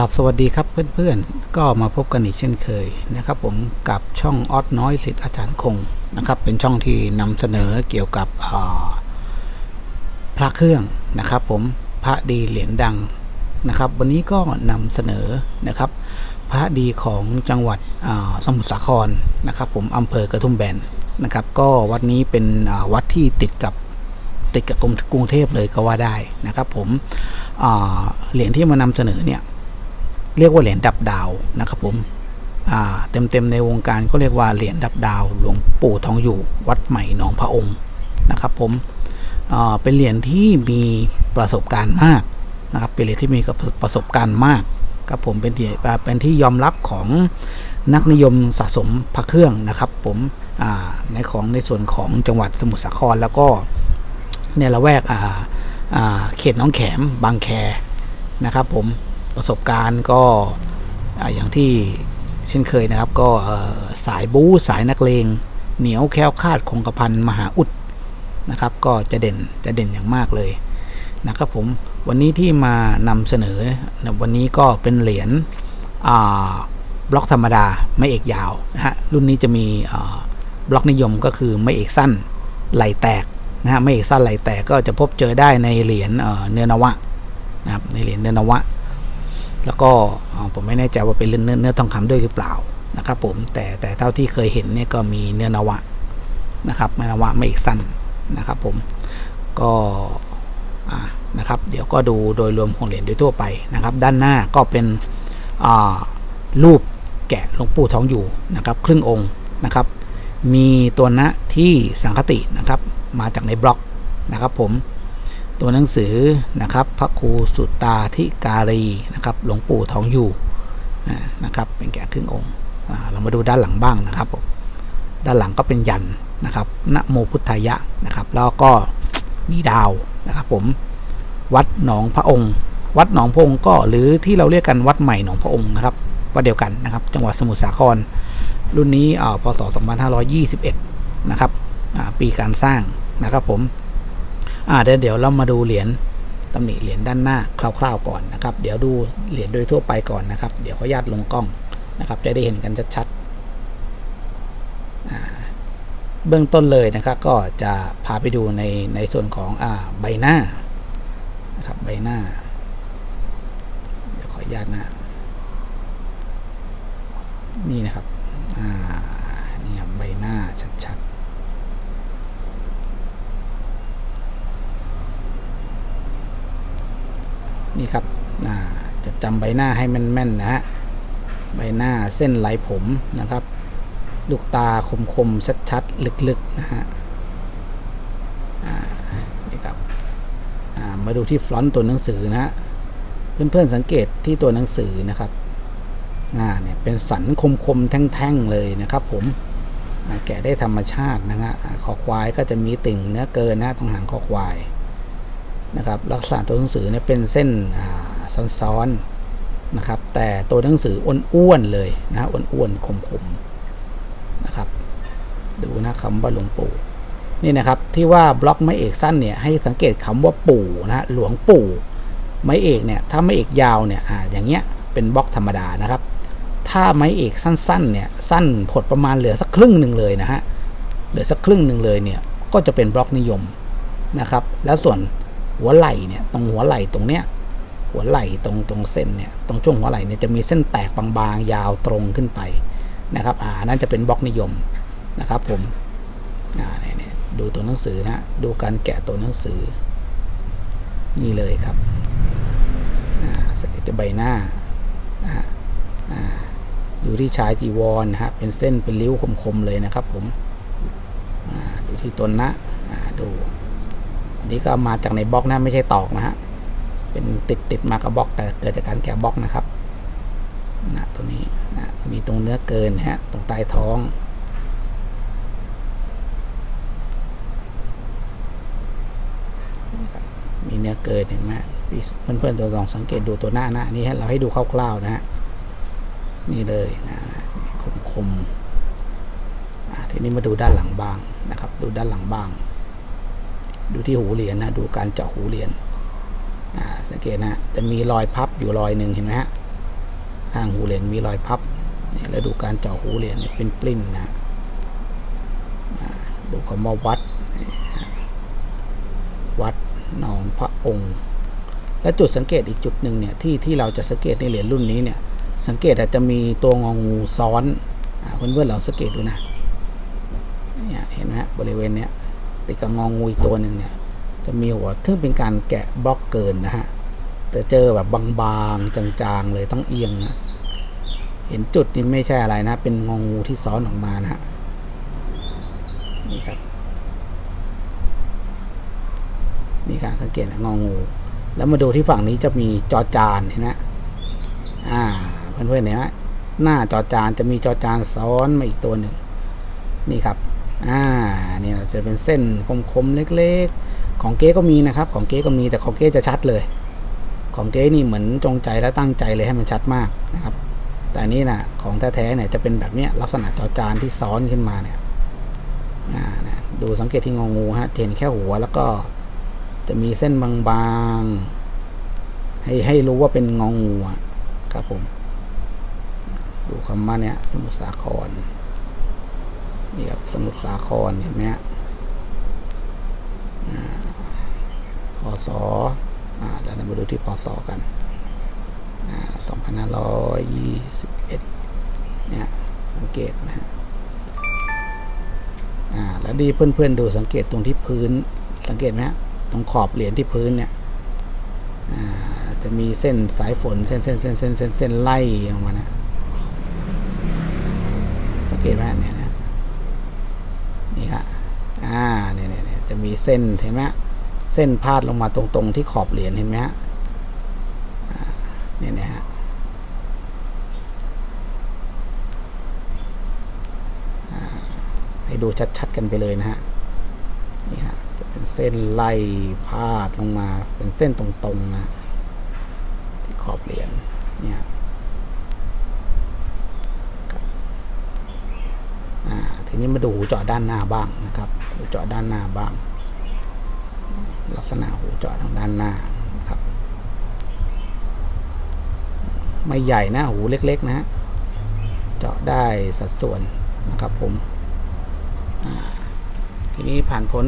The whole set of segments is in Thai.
กราบสวัสดีครับเพื่อนๆ ก็มาพบกันอีกเช่นเคยนะครับ ผมกับช่องออดน้อยสิทธิ์อาจารย์คงนะครับ เป็นช่องที่นำเสนอเกี่ยวกับพระเครื่องนะครับ ผมพระดีเหรียญดังนะครับ วันนี้ก็นำเสนอนะครับ พระดีของจังหวัดสมุทรสาครนะครับ ผมอำเภอกระทุ่มแบนนะครับ ก็วัดนี้เป็นวัดที่ติดกับติดกับกรุงกรุงเทพเลยก็ว่าได้นะครับ ผมเหรียญที่มานำเสนอเนี่ย เรียกว่าเหรียญดับดาวนะครับผมเต็มเต็มๆในวงการก็เรียกว่าเหรียญดับดาวหลวงปู่ทองอยู่วัดใหม่หนองพระองค์นะครับผมเป็นเหรียญที่มีประสบการณ์มากนะครับเป็นเหรียญที่มีประสบการณ์มากครับผมเป็นที่เป็นที่ยอมรับของนักนิยมสะสมพระเครื่องนะครับผมในของในส่วนของจังหวัดสมุทรสาครแล้วก็ในละแวกเขตน้องแขมบางแคนะครับผม ประสบการณ์ก็ออย่างที่เช่นเคยนะครับ ก็สายบู๊สายนักเลง เหนียวแค้วคาดคงกระพันมหาอุดนะครับ ก็จะเด่นจะเด่นอย่างมากเลยนะครับผมวันนี้ที่มานำเสนอวันนี้ก็เป็นเหรียญบล็อกธรรมดาไม่เอกยาวนะฮะรุ่นนี้จะมีบล็อกนิยมก็คือไม่เอกสั้นไหลแตกนะฮะไม่เอกสั้นไหลแตกก็จะพบเจอได้ในเหรียญเนื้อนวะนะครับในเหรียญเนื้อนวะ แล้วก็ผมไม่แน่ใจว่าเป็นเนื้อเนื้อทองคำด้วยหรือเปล่านะครับผมแต่แต่เท่าที่เคยเห็นเนี่ยก็มีเนื้อนวะนะครับเนื้อนวะไม่อีกสั้นนะครับผมก็อ่านะครับเดี๋ยวก็ดูโดยรวมของเหรียญโดยทั่วไปนะครับ ด้านหน้าก็เป็นอ่ารูปแกะหลวงปู่ทองอยู่นะครับ ครึ่งองค์นะครับ มีตัวณที่สังคตินะครับ มาจากในบล็อกนะครับผม ตัวหนังสือนะครับ พระครูสุตตาธิการีนะครับ หลวงปู่ทองอยู่นะครับ เป็นแกะครึ่งองค์เรามาดูด้านหลังบ้างนะครับผมด้านหลังก็เป็นยันนะครับนะโมพุทธายะนะครับ แล้วก็มีดาวนะครับ ผมวัดหนองพระองค์ วัดหนองพระองค์ก็หรือที่เราเรียกกันวัดใหม่หนองพระองค์นะครับวัดเดียวกันนะครับ จังหวัดสมุทรสาคร รุ่นนี้อ่าพศ 2521 นะครับอ่าปีการสร้างนะครับ ผม อ่าเดี๋ยวเดี๋ยวเรามาดูเหรียญตำหนิเหรียญด้านหน้าคร่าวๆก่อนนะครับ เดี๋ยวดูเหรียญโดยทั่วไปก่อนนะครับ เดี๋ยวขออนุญาตลงกล้องนะครับ จะได้เห็นกันชัดๆเบื้องต้นเลยนะครับ ก็จะพาไปดูในในส่วนของอ่าใบหน้านะครับใบหน้า เดี๋ยวขออนุญาตนะนี่นะครับอ่านี่ครับใบหน้าชัดๆ นี่ครับจะจำใบหน้าให้แม่นๆนะฮะใบหน้าเส้นไหลผมนะครับ ลูกตาคมๆชัดๆลึกๆนะฮะนี่ครับามาดูที่ฟลอนต์ตัวหนังสือนะฮะเพื่อนๆสังเกตที่ตัวหนังสือนะครับอ่าเนี่ยเป็นสันคมๆแท่งๆเลยนะครับ ผมแกะได้ธรรมชาตินะฮะคอควายก็จะมีติ่งเนื้อเกินนะตรงหางคอควาย นะครับลักษณะตัวหนังสือเนี่ยเป็นเส้นซ้อนๆนะครับ แต่ตัวหนังสืออ้วนๆเลยนะอ้วนๆคมๆนะครับ ดูนะคำว่าหลวงปู่นี่นะครับที่ว่าบล็อกไม้เอกสั้นเนี่ยให้สังเกตคำว่าปู่นะหลวงปู่ไม้เอกเนี่ยถ้าไม้เอกยาวเนี่ยอ่าอย่างเงี้ยเป็นบล็อกธรรมดานะครับ ถ้าไม้เอกสั้นๆเนี่ยสั้นผดประมาณเหลือสักครึ่งหนึ่งเลยนะฮะเหลือสักครึ่งหนึ่งเลยเนี่ยก็จะเป็นบล็อกนิยมนะครับ แล้วส่วน หัวไหล่เนี่ยตรงหัวไหล่ตรงเนี้ยหัวไหล่ตรงตรงเส้นเนี่ยตรงช่วงหัวไหล่เนี่ยจะมีเส้นแตกบางๆยาวตรงขึ้นไปนะครับอ่านั่นจะเป็นบล็อกนิยมนะครับผมอ่าเนี่ยดูตัวหนังสือนะดูการแกะตัวหนังสือ นี่เลยครับอ่าสเก็ตใบหน้านะฮะอ่าดูที่ชายจีวรนะฮะเป็นเส้นเป็นริ้วคมๆเลยนะครับผมอ่าดูที่ตัวนะอ่าดู นี้ก็มาจากในบล็อกนะไม่ใช่ตอกนะฮะเป็นติดติดมากับบล็อกแต่เกิดจากการแกะบล็อกนะครับนะตัวนี้นะมีตรงเนื้อเกินฮะตรงใต้ท้องมีเนื้อเกินเห็นไหมเพื่อนๆตัวลองสังเกตดูตัวหน้านะอันนี่เราให้ดูคร่าวๆนะฮะนี่เลยนะคมคมๆอะทีนี้มาดูด้านหลังบ้างนะครับ ดูด้านหลังบ้าง ดูที่หูเหรียญนะดูการเจาะหูเหรียญสังเกตนะจะมีรอยพับอยู่รอยหนึ่งเห็นไหมฮะข้างหูเหรียญมีรอยพับเนี่ยแล้วดูการเจาะหูเหรียญเนี่ยเป็นปลิ้นนะดูคำว่าวัด วัดหนองพระองค์ และจุดสังเกตอีกจุดหนึ่งเนี่ยที่ที่เราจะสังเกตในเหรียญรุ่นนี้เนี่ยสังเกตอาจจะมีตัวงองูซ้อนอเพื่อนๆลองสังเกตดูนะเนี่ยเห็นไหมฮะบริเวณเนี้ย ติดกับงองูอีกตัวหนึ่งเนี่ย จะมีหัวซึ่งเป็นการแกะบล็อกเกินนะฮะแต่เจอแบบบางๆจางๆเลยต้องเอียงนะเห็นจุดนี้ไม่ใช่อะไรนะ เป็นงองูที่ซ้อนออกมานะฮะนี่ครับนี่การสังเกตนะงองู แล้วมาดูที่ฝั่งนี้จะมีจอจานเห็นไหมอ่าเพื่อนๆเห็นไหมหน้าจอจานจะมีจอจานซ้อนมาอีกตัวหนึ่งนี่ครับ อ่านี่จะเป็นเส้นคมๆเล็กๆ ของเก๊ก็มีนะครับ ของเก๊ก็มีแต่ของเก๊จะชัดเลย ของเก๊นี่เหมือนจงใจและตั้งใจเลยให้มันชัดมากนะครับ แต่นี่นะของแท้ๆเนี่ยจะเป็นแบบเนี้ยลักษณะจอจานที่ซ้อนขึ้นมาเนี่ยอ่านะดูสังเกตที่งองูฮะเห็นแค่หัวแล้วก็จะมีเส้นบางๆ ให้ให้รู้ว่าเป็นงองูอะครับผม ดูคำว่าเนี่ยสมุทรสาคร นี่ครับสมุทรสาครเห็นไหมฮะอ่าพศอ่าแล้วเรามาดูที่พศกันอ่าสองพันห้าร้อยยี่สิบเอ็ดเนี่ยสังเกตนะฮะอ่าแล้วดีเพื่อนๆดูสังเกตตรงที่พื้นสังเกตไหมฮะตรงขอบเหรียญที่พื้นเนี่ยอ่าจะมีเส้นสายฝนเส้นเส้นเส้นเส้นเส้นเส้นไล่ลงมานะสังเกตไหมเนี่ยนะนี่ครับอ่าเนี่ยเนี่ยเนี่ยจะ มีเส้นเห็นไหมเส้นพาดลงมาตรงๆ ที่ขอบเหรียญเห็นไหมฮะเนี่ยนี่ยฮะให้ดูชัดๆกันไปเลยนะฮะนี่ฮะจะเป็นเส้นไล่พาดลงมาเป็นเส้นตรงๆนะที่ขอบเหรียญเนี่ยครับอ่าที นี้มาดูหูเจาะด้านหน้าบ้างนะครับหูเจาะด้านหน้าบ้าง ลักษณะหูเจาะทางด้านหน้านะครับ ไม่ใหญ่นะหูเล็กๆนะฮะเจาะได้สัดส่วนนะครับผมทีนี้ผ่านพ้น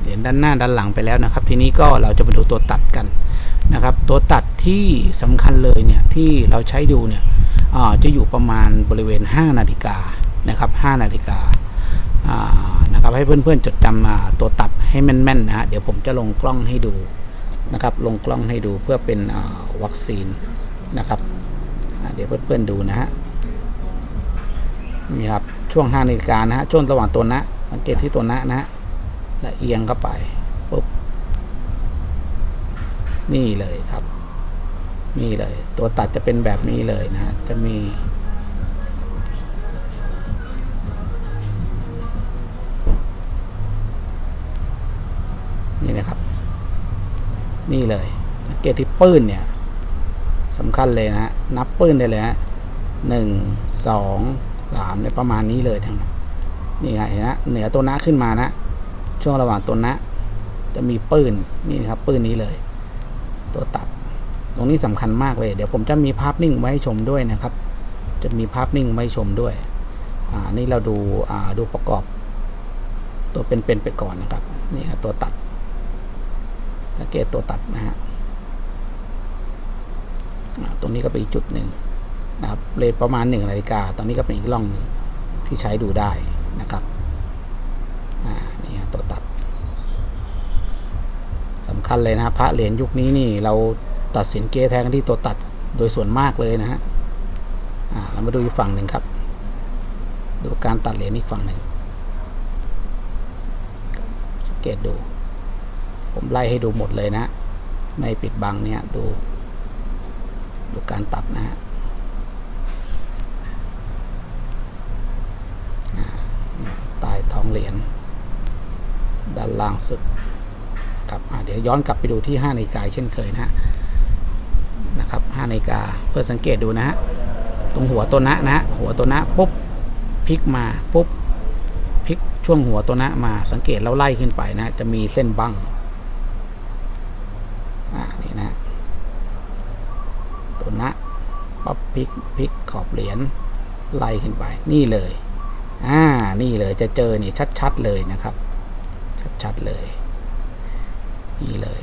เหรียญด้านหน้าด้านหลังไปแล้วนะครับ ทีนี้ก็เราจะมาดูตัวตัดกันนะครับ ตัวตัดที่สำคัญเลยเนี่ยที่เราใช้ดูเนี่ยจะอยู่ประมาณบริเวณ 5 นาฬิกา นะครับ5นาฬิกานะครับให้เพื่อนๆจดจำตัวตัดให้แม่นๆนะฮะเดี๋ยวผมจะลงกล้องให้ดูนะครับลงกล้องให้ดูเพื่อเป็นวัคซีนนะครับเดี๋ยวเพื่อนๆดูนะฮะนี่ครับช่วง5นาฬิกานะฮะช่วงระหว่างตัวนะสังเกตที่ตัวนะนะฮะแล้วเอียงเข้าไปปุ๊บนี่เลยครับ นี่เลย ตัวตัดจะเป็นแบบนี้เลยนะฮะจะมี นี่เลยสังเกตที่ปื้นเนี่ยสำคัญเลยนะฮะนับปื้นได้เลยฮะหนึ่งสองสามในประมาณนี้เลยทั้งนั้นนี่ไงเห็นนะเหนือตัวนะขึ้นมานะ ช่วงระหว่างตัวนะ จะมีปื้นนี่นะครับปื้นนี้เลย ตัวตัด ตรงนี้สำคัญมากเลย เดี๋ยวผมจะมีภาพนิ่งไว้ให้ชมด้วยนะครับ จะมีภาพนิ่งไว้ชมด้วยอ่านี่เราดูอ่าดูประกอบ ตัวเป็นๆไปก่อนนะครับ นี่ครับตัวตัด สังเกตตัวตัดนะฮะตรงนี้ก็เป็นอีกจุดหนึ่งนะครับเลทประมาณหนึ่งนาฬิกาตรงนี้ก็เป็นอีกล่องหนึ่งที่ใช้ดูได้นะครับอ่านี่ตัวตัดสำคัญเลยนะพระเหรียญยุคนี้นี่เราตัดสินเกแทงที่ตัวตัดโดยส่วนมากเลยนะฮะอ่าเรามาดูอีกฝั่งหนึ่งครับ ดูการตัดเหรียญอีกฝั่งหนึ่งสังเกตดู ผมไล่ให้ดูหมดเลยนะ ไม่ปิดบังเนี่ยดู ดูการตัดนะฮะใต้ท้องเหรียญด้านล่างสุดครับเดี๋ยวย้อนกลับไปดูที่5นาฬิกาเช่นเคยนะฮะนะครับ5นาฬิกาเพื่อสังเกตดูนะฮะ ตรงหัวตัวนะนะฮะหัวตัวนะปุ๊บพลิกมาปุ๊บพลิกช่วงหัวตัวนะมาสังเกตแล้วไล่ขึ้นไปนะ จะมีเส้นบังอ่านี่นะตัวนะ ก็พ ลิกพลิกขอบเหรียญไล่ขึ้นไป นี่เลย อ่า นี่เลยจะเจอนี่ชัดๆเลยนะครับ ชัดๆเลย นี่เลย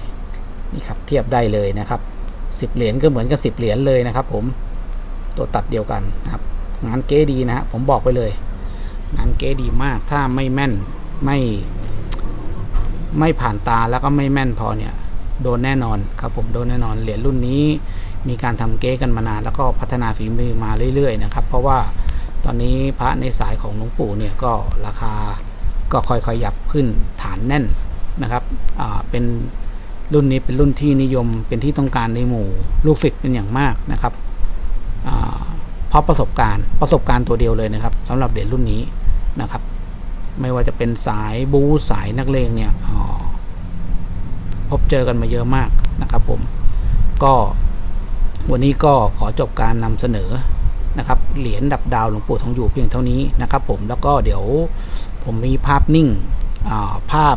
นี่ครับเทียบได้เลยนะครับสิบเหรียญก็เหมือนกับสิบเหรียญเลยนะครับ ผม ตัวตัดเดียวกันครับ งานเก๋ดีนะฮะผมบอกไปเลย งานเก๋ดีมาก ถ้าไม่แม่นไม่ไม่ผ่านตาแล้วก็ไม่แม่นพอเนี่ย โดนแน่นอนครับผมโดนแน่นอนเหรียญรุ่นนี้ มีการทำเก๊กันมานานแล้วก็พัฒนาฝีมือมาเรื่อยๆนะครับ เพราะว่าตอนนี้พระในสายของหลวงปู่เนี่ยก็ราคาก็ค่อยๆยับขึ้นฐานแน่นนะครับเป็นรุ่นนี้เป็นรุ่นที่นิยมเป็นที่ต้องการในหมู่ลูกศิษย์เป็นอย่างมากนะครับเพราะประสบการณ์ประสบการณ์ตัวเดียวเลยนะครับสำหรับเหรียญรุ่นนี้นะครับ ไม่ว่าจะเป็นสายบูสายนักเลงเนี่ยพบเจอกันมาเยอะมากนะครับผมก็ วันนี้ก็ขอจบการนำเสนอนะครับเหรียญดับดาวหลวงปู่ทองอยู่เพียงเท่านี้นะครับ ผมแล้วก็เดี๋ยวผมมีภาพนิ่งาภาพ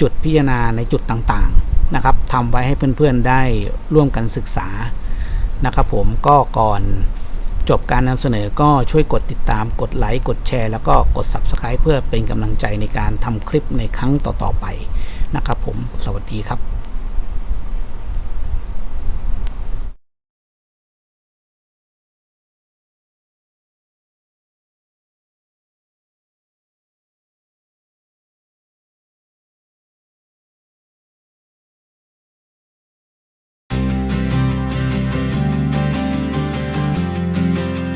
จุดพิจารณาในจุดต่างๆนะครับทำไว้ให้เพื่อนๆได้ร่วมกันศึกษานะครับ ผมก็ก่อนจบการนำเสนอก็ช่วยกดติดตามกดไลค์กดแชร์ แล้วก็กด Subscribe เพื่อเป็นกำลังใจในการทำคลิปในครั้งต่อๆไปนะครับ ผมสวัสดีครับ